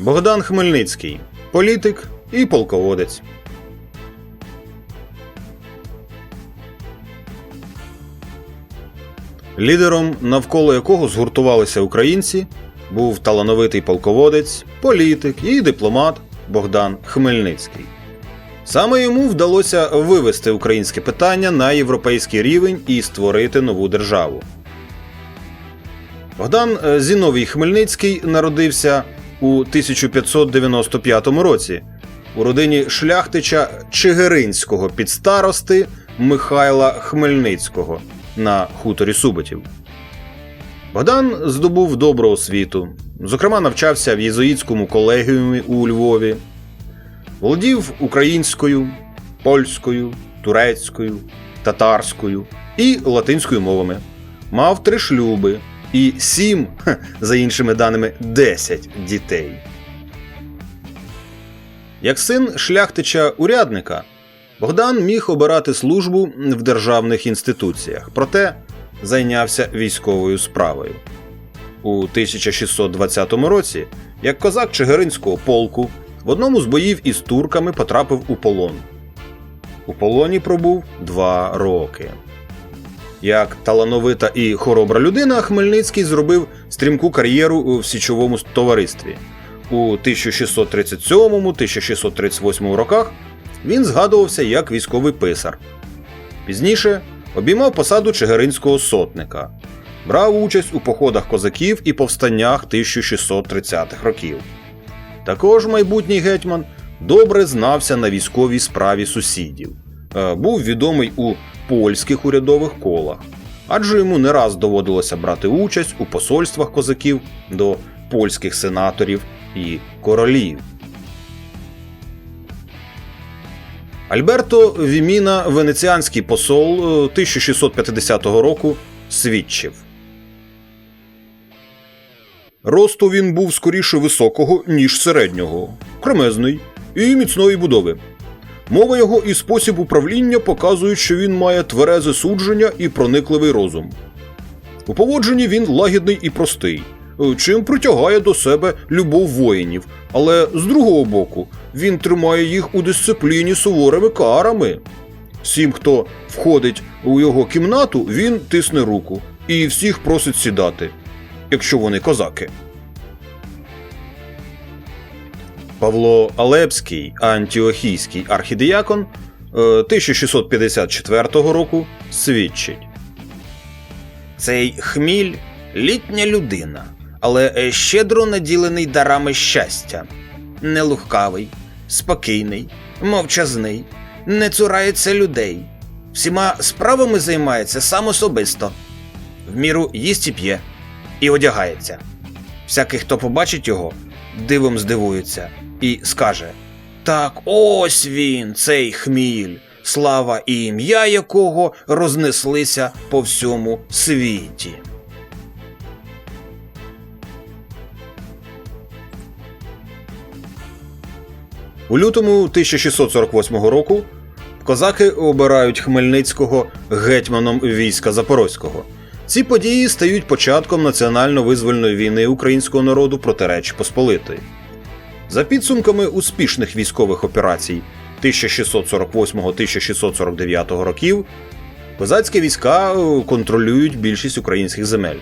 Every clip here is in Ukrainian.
Богдан Хмельницький політик і полководець. Лідером, навколо якого згуртувалися українці, був талановитий полководець, політик і дипломат Богдан Хмельницький. Саме йому вдалося вивести українське питання на європейський рівень і створити нову державу. Богдан е, Зіновій Хмельницький народився у 1595 році. У родині шляхтича Чигиринського підстарости Михайла Хмельницького на хуторі Суботів. Богдан здобув добру освіту, зокрема, навчався в єзуїтському колегіумі у Львові, володів українською, польською, турецькою, татарською і латинською мовами, мав три шлюби і сім, за іншими даними, десять дітей. Як син шляхтича урядника, Богдан міг обирати службу в державних інституціях, проте зайнявся військовою справою. У 1620 році, як козак Чигиринського полку, в одному з боїв із турками потрапив у полон. У полоні пробув два роки. Як талановита і хоробра людина, Хмельницький зробив стрімку кар'єру в січовому товаристві. У 1637-1638 роках він згадувався як військовий писар. Пізніше обіймав посаду чигиринського сотника, брав участь у походах козаків і повстаннях 1630-х років. Також майбутній гетьман добре знався на військовій справі сусідів, Е, був відомий у польських урядових колах, адже йому не раз доводилося брати участь у посольствах козаків до польських сенаторів і королів. Альберто Віміна, венеціанський посол е, 1650 року, свідчив. Росту він був скоріше високого, ніж середнього, кремезний і міцної будови. Мова його і спосіб управління показують, що він має тверезе судження і проникливий розум. У поводженні він лагідний і простий, е, чим притягає до себе любов воїнів, але з другого боку він тримає їх у дисципліні суворими карами. Всім, хто входить у його кімнату, він тисне руку і всіх просить сідати, якщо вони козаки. Павло Алепський, антіохійський архідіякон е, 1654 року свідчить. Цей хміль літня людина, але е, щедро наділений дарами щастя, нелухкавий, спокійний, мовчазний, не цурається людей, всіма справами займається сам особисто, в міру їсть і п'є і одягається. Всякий, хто побачить його, дивом здивується і скаже: Так, ось він, цей хміль, слава і ім'я якого рознеслися по всьому світі. У лютому 1648 року козаки обирають Хмельницького гетьманом війська Запорозького. Ці події стають початком національно-визвольної війни українського народу проти Речі Посполитої. За підсумками успішних військових операцій 1648-1649 років, козацькі війська е, контролюють більшість українських земель.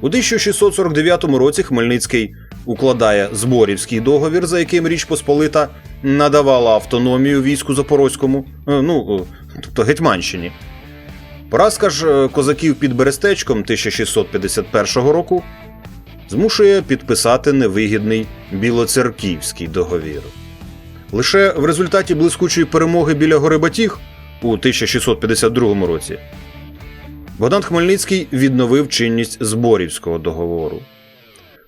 У 1649 році Хмельницький укладає Зборівський договір, за яким Річ Посполита надавала автономію війську Запорозькому, е, ну, е, тобто Гетьманщині. Поразка ж е, козаків під Берестечком 1651 року змушує підписати невигідний білоцерківський договір. Лише в результаті блискучої перемоги біля гори Батіг у 1652 році Богдан Хмельницький відновив чинність Зборівського договору.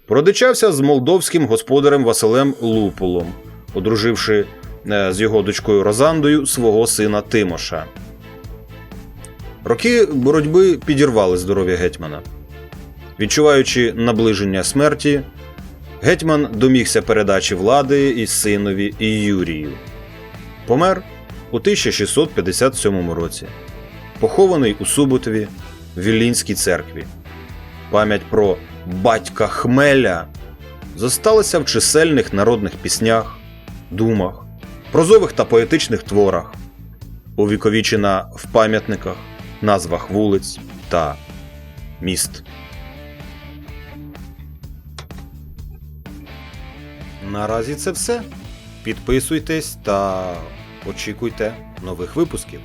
Породичався з молдовським господарем Василем Лупулом, одруживши е, з його дочкою Розандою свого сина Тимоша. Роки боротьби підірвали здоров'я гетьмана. Відчуваючи наближення смерті, гетьман домігся передачі влади і синові і Юрію. Помер у 1657 році, похований у Суботові в Віллінській церкві. Пам'ять про батька Хмеля зосталася в чисельних народних піснях, думах, прозових та поетичних творах, увіковічена в пам'ятниках, назвах вулиць та міст. Наразі це все. Підписуйтесь та очікуйте нових випусків.